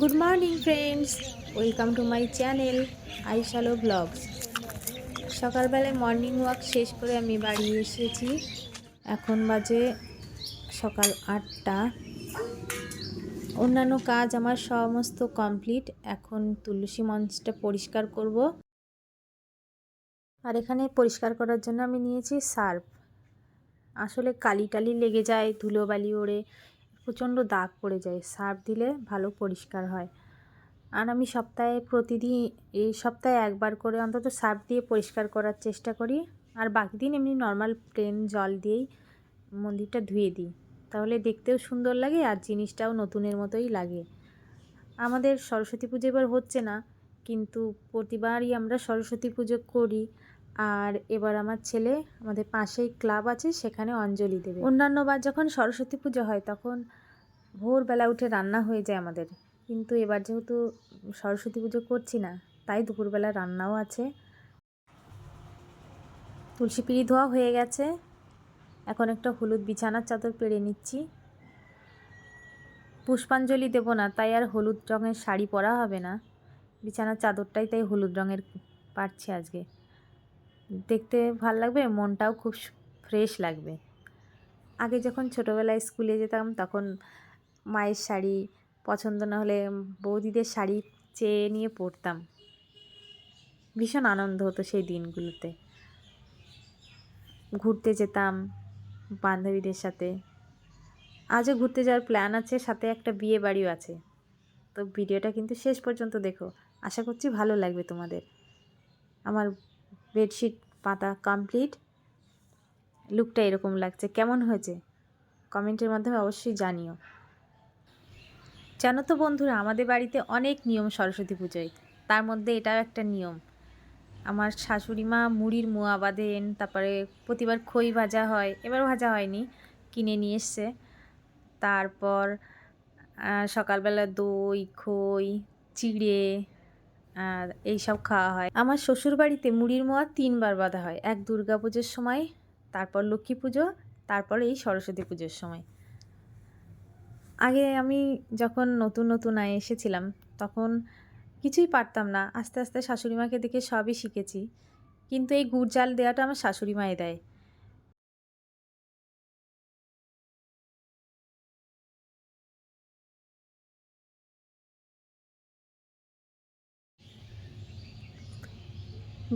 Good morning friends welcome to my channel আইশালো vlogs সকালবেলায় morning walk শেষ করে আমি বাড়ি এসেছি। এখন বাজে সকাল আটটা। অন্যান্য কাজ আমার সমস্ত কমপ্লিট এখন তুলসী মঞ্চটা পরিষ্কার করব। আর এখানে পরিষ্কার করার জন্য আমি নিয়েছি সার্ফ। আসলে কালি টালি লেগে যায় ধুলোবালি ওড়ে। প্রচণ্ড দাগ পড়ে যায়। সার্ফ দিলে ভালো পরিষ্কার হয়। আর আমি সপ্তাহে প্রতিদিন, এই সপ্তাহে একবার করে অন্তত সার্ফ দিয়ে পরিষ্কার করার চেষ্টা করি। আর বাকি দিন এমনি নর্মাল প্লেন জল দিয়েই মন্দিরটা ধুয়ে দিই। তাহলে দেখতেও সুন্দর লাগে আর জিনিসটাও নতুনের মতোই লাগে। আমাদের সরস্বতী পুজো এবার হচ্ছে না, কিন্তু প্রতিবারই আমরা সরস্বতী পুজো করি। আর এবার আমার ছেলে আমাদের পাশেই ক্লাব আছে, সেখানে অঞ্জলি দেবে। অন্যান্য বার যখন সরস্বতী পুজো হয়, তখন ভোরবেলা উঠে রান্না হয়ে যায় আমাদের। কিন্তু এবার যেহেতু সরস্বতী পুজো করছি না, তাই দুপুরবেলা রান্নাও আছে। তুলসী পিড়ি ধোয়া হয়ে গেছে। এখন একটা হলুদ বিছানার চাদর পেরে নিচ্ছি। পুষ্পাঞ্জলি দেবো না, তাই আর হলুদ রঙের শাড়ি পরা হবে না। বিছানার চাদরটাই তাই হলুদ রঙের পারছি আজকে। দেখতে ভালো লাগবে, মনটাও খুব ফ্রেশ লাগবে। আগে যখন ছোটোবেলায় স্কুলে যেতাম, তখন মায়ের শাড়ি, পছন্দ না হলে বৌদিদের শাড়ি চেয়ে নিয়ে পরতাম। ভীষণ আনন্দ হতো সেই দিনগুলোতে। ঘুরতে যেতাম বান্ধবীদের সাথে। আজও ঘুরতে যাওয়ার প্ল্যান আছে, সাথে একটা বিয়ে বাড়িও আছে। তো ভিডিওটা কিন্তু শেষ পর্যন্ত দেখো। আশা করছি ভালো লাগবে তোমাদের। আমার বেডশিট পাতা কমপ্লিট লুকটা এরকম লাগছে। কেমন হয়েছে? কমেন্টের মাধ্যমে অবশ্যই জানিও। জানো তো বন্ধুরা, আমাদের বাড়িতে অনেক নিয়ম সরস্বতী পুজোয়। তার মধ্যে এটাও একটা নিয়ম। আমার শাশুড়ি মা মুড়ির মোয়া বাঁধেন, তারপরে প্রতিবার খই ভাজা হয়, এবার ভাজা হয়নি, কিনে নিয়ে এসছে। তারপর সকালবেলা দই, খই, চিড়ে এইসব খাওয়া হয়। আমার শ্বশুর বাড়িতে মুড়ির মোয়া তিনবার বাঁধা হয়, এক দুর্গা পুজোর সময়, তারপর লক্ষ্মী পুজো, তারপর এই সরস্বতী পুজোর সময়। আগে আমি যখন নতুন নতুন আয় এসেছিলাম, তখন কিছুই পারতাম না। আস্তে আস্তে শাশুড়ি মাকে দেখে সবই শিখেছি। কিন্তু এই গুড় জাল দেওয়াটা আমার শাশুড়ি মায়ে দেয়।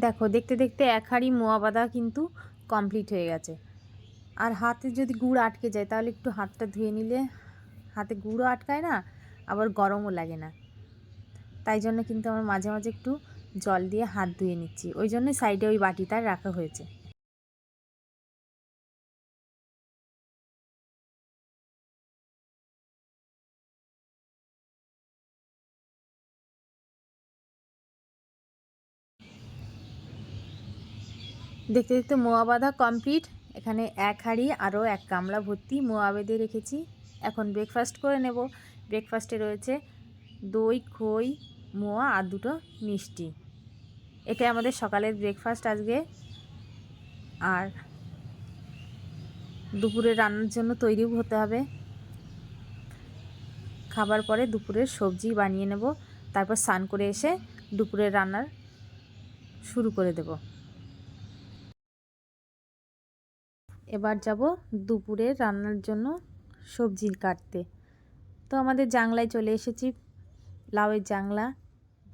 দেখো, দেখতে দেখতে এক হাঁড়ি মোয়া বাঁধা কিন্তু কমপ্লিট হয়ে গেছে। আর হাতে যদি গুড় আটকে যায়, তাহলে একটু হাতটা ধুয়ে নিলে হাতে গুঁড়ো আটকায় না, আবার গরমও লাগে না। তাই জন্য কিন্তু আমার মাঝে মাঝে একটু জল দিয়ে হাত ধুয়ে নিচ্ছি। ওই জন্য সাইডে ওই বাটিটা রাখা হয়েছে। দেখতে দেখতে মোয়া বাঁধা কমপ্লিট এখানে এক হাঁড়ি আরও এক গামলা ভর্তি মোয়া বেঁধে রেখেছি। এখন ব্রেকফাস্ট করে নেব। ব্রেকফাস্টে রয়েছে দই, খই, মোয়া আর দুটো মিষ্টি। এটা আমাদের সকালের ব্রেকফাস্ট আজকে। আর দুপুরে রান্নার জন্য তৈরিও হতে হবে। খাবার পরে দুপুরের সবজি বানিয়ে নেব। তারপর স্নান করে এসে দুপুরের রান্নার শুরু করে দেব। এবার যাব দুপুরে রান্নার জন্য সবজি কাটতে। তো আমাদের জাংলায় চলে এসেছি। লাউয়ের জাংলা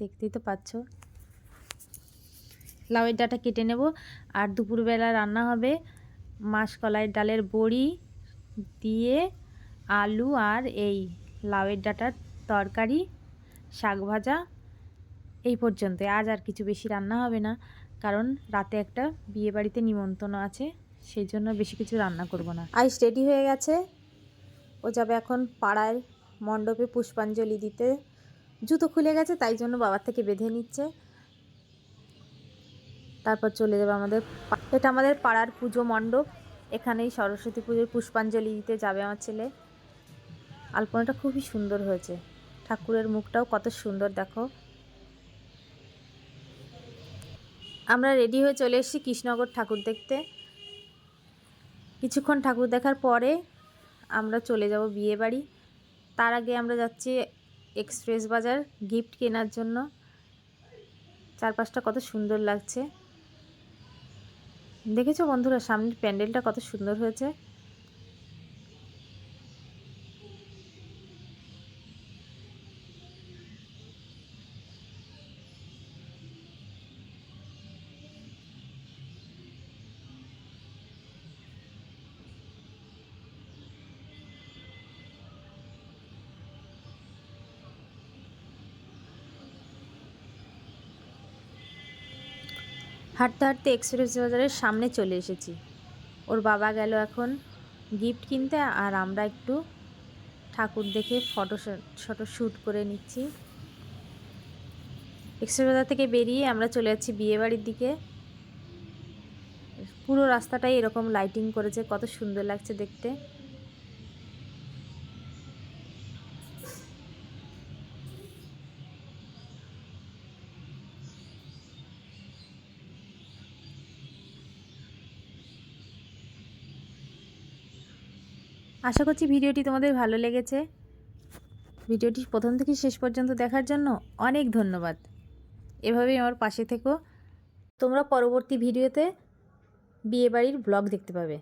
দেখতেই তো পাচ্ছ। লাউয়ের ডাটা কেটে নেব। আর দুপুরবেলা রান্না হবে মাসকলাইয়ের ডালের বড়ি দিয়ে আলু আর এই লাউয়ের ডাটার তরকারি, শাক ভাজা, এই পর্যন্ত আজ আর কিছু বেশি রান্না হবে না, কারণ রাতে একটা বিয়ে বাড়িতে নিমন্ত্রণ আছে, সেই জন্য বেশি কিছু রান্না করব না। আইস রেডি হয়ে গেছে। ও যাবে এখন পাড়ায় মণ্ডপে পুষ্পাঞ্জলি দিতে। জুতো খুলে গেছে, তাই জন্য বাবার থেকে বেঁধে নিচ্ছে। তারপর চলে যাবে আমাদের এটা আমাদের পাড়ার পুজো মণ্ডপ। এখানেই সরস্বতী পুজোর পুষ্পাঞ্জলি দিতে যাবে আমার ছেলে। আলপনাটা খুবই সুন্দর হয়েছে। ঠাকুরের মুখটাও কত সুন্দর, দেখো। আমরা রেডি হয়ে চলে এসেছি কৃষ্ণনগর ঠাকুর দেখতে। কিছুক্ষণ ঠাকুর দেখার পরে আমরা চলে যাব বিয়ে বাড়ি তার আগে আমরা যাচ্ছি এক্সপ্রেস বাজার গিফট কেনার জন্য। চারপাশটা কত সুন্দর লাগছে। দেখেছ বন্ধুরা, সামনের প্যান্ডেলটা কত সুন্দর হয়েছে। হাঁটতে হাঁটতে এক্সপ্রেস বাজারের সামনে চলে এসেছি। ওর বাবা গেল এখন গিফট কিনতে আর আমরা একটু ঠাকুর দেখে ফটো ফটো শ্যুট করে নিচ্ছি। এক্সপ্রেস বাজার থেকে বেরিয়ে আমরা চলে যাচ্ছি বিয়েবাড়ির দিকে। পুরো রাস্তাটাই এরকম লাইটিং করেছে, কত সুন্দর লাগছে দেখতে। আশা করছি ভিডিওটি তোমাদের ভালো লেগেছে। ভিডিওটি প্রথম থেকে শেষ পর্যন্ত দেখার জন্য অনেক ধন্যবাদ। এভাবেই আমার পাশে থেকো। তোমরা পরবর্তী ভিডিওতে বিয়েবাড়ির ব্লগ দেখতে পাবে।